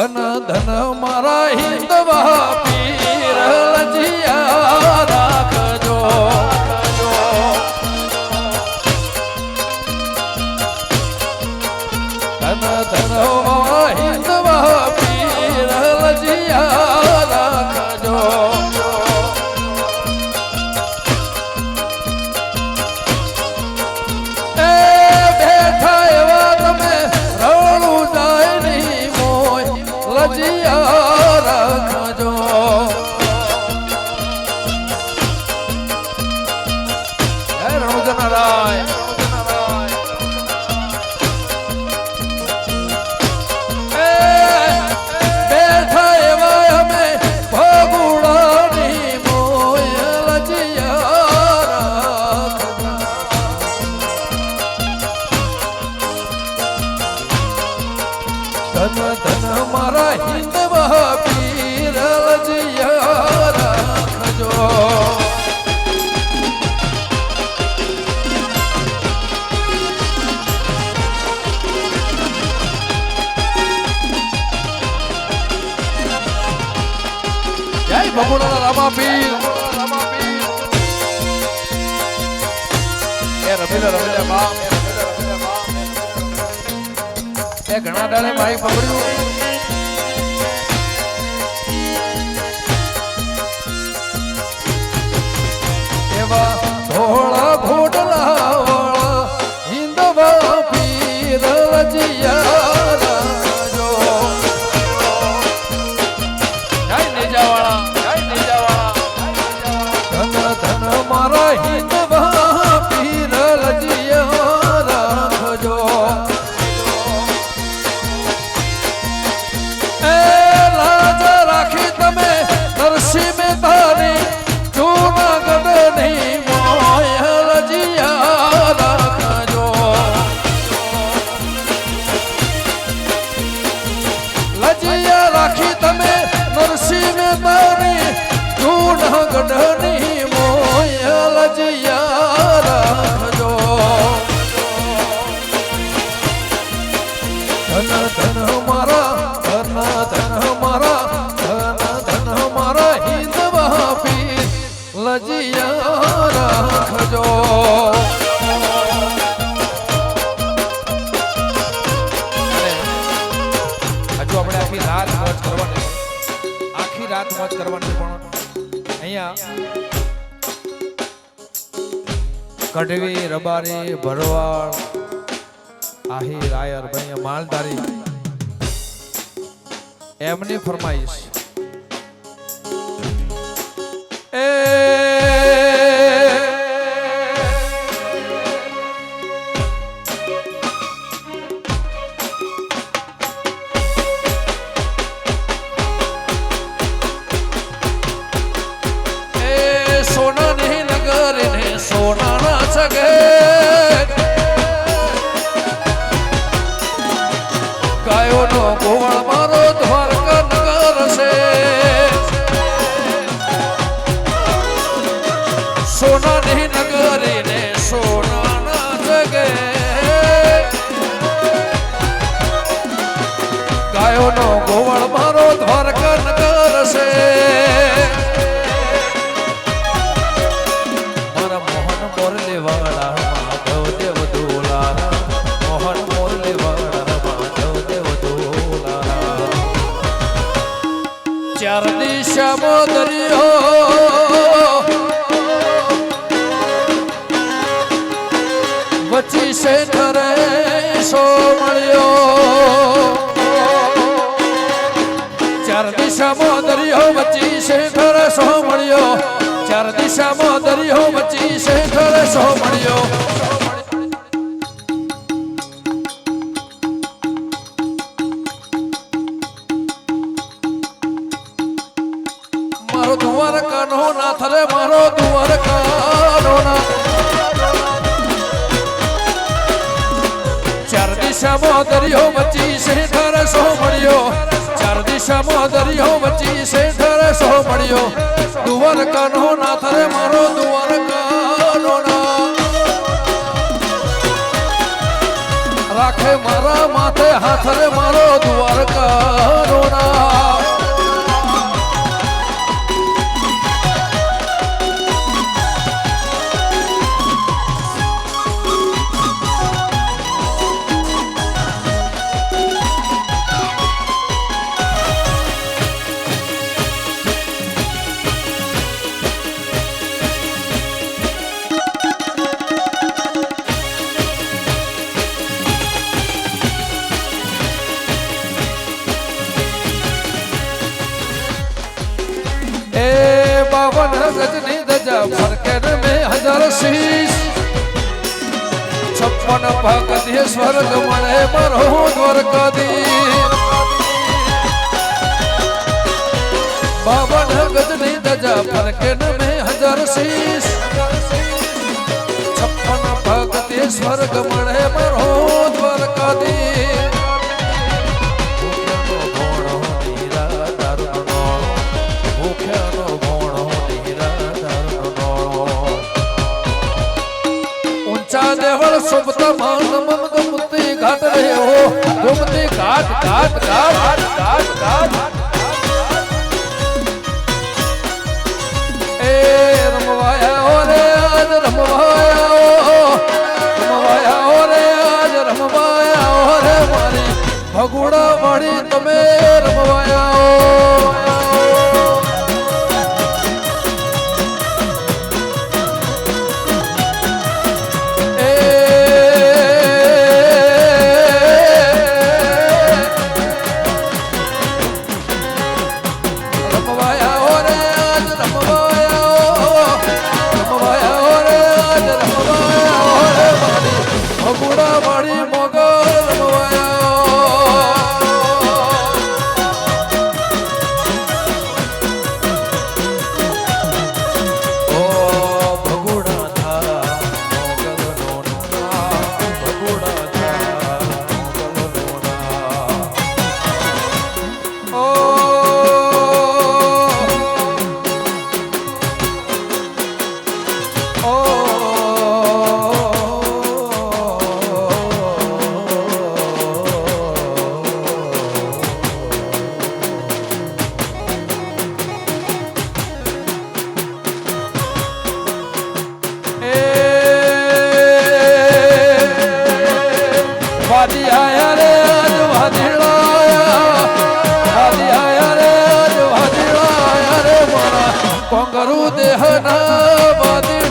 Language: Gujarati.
ધન ધન મારા હિંદવા બબુડા રામા પીર એ રમીલા રમીલા બાપ એ ઘણા ડાળે ભાઈ પકડ્યું ધન મોજ કરવાની પણ અહીંયા કઢવી રબારી ભરવાડ આહી રાયર ભાઈ માલધારી. એમની ફરમાઈશ. એ ગાયોનો ગોવાળ મારો દ્વારકા છે સોનાની નગરીને સોનાના જગે. ગાયોનો ગોવાળ મારો દ્વારકા નગર ચાર દિશામાં દરિયો વચ્ચી છે ધરે સો મળ્યો. ચાર દિશામાં દરિયો વચ્ચી છે ધરે સો મળ્યો ચાર દિશામાં દરિયો વચ્ચી છે ધરે સો મળ્યો. મારો દ્વારકાનો નાથ રે, મારો દ્વારકાનો નાથ. ચાર દિશામાં વચ્ચી છે ધરે સો મળ્યો. ચાર દિશામાં દરિયો વચ્ચી છે ધરે સો મળ્યો. દ્વારકાનો નાથ રે, મારો દુવર નાથ. રાખે મારા માથે હાથ રે, મારો દ્વારકા નાથ. ગજની ધજા ફરકે ને મેં હજાર શીશ. છપ્પન ભાગધ્ય સ્વર્ગ મળે મારો દ્વારકાધી બાવન ગજની ધજા ફરકે ને મેં હજાર શીશ. છપ્પન ભક્તિ સ્વર્ગ મળે મારો દ્વારકાધી ઊંચા દેવળ સુપતા માન મન ગમતી ઘાટ રહ્યો ગમતી ઘાટ ઘાટ ઘાટ ઘાટ ઘાટ એ રમવાયા ઓ રે, આજ રમવાયા ઓ રમવાયા ઓ રે, આજ રમવાયા ઓ રે મારી. ભગુડા વાળી તમે રમવાયા ઓ રે દેહ ના આયા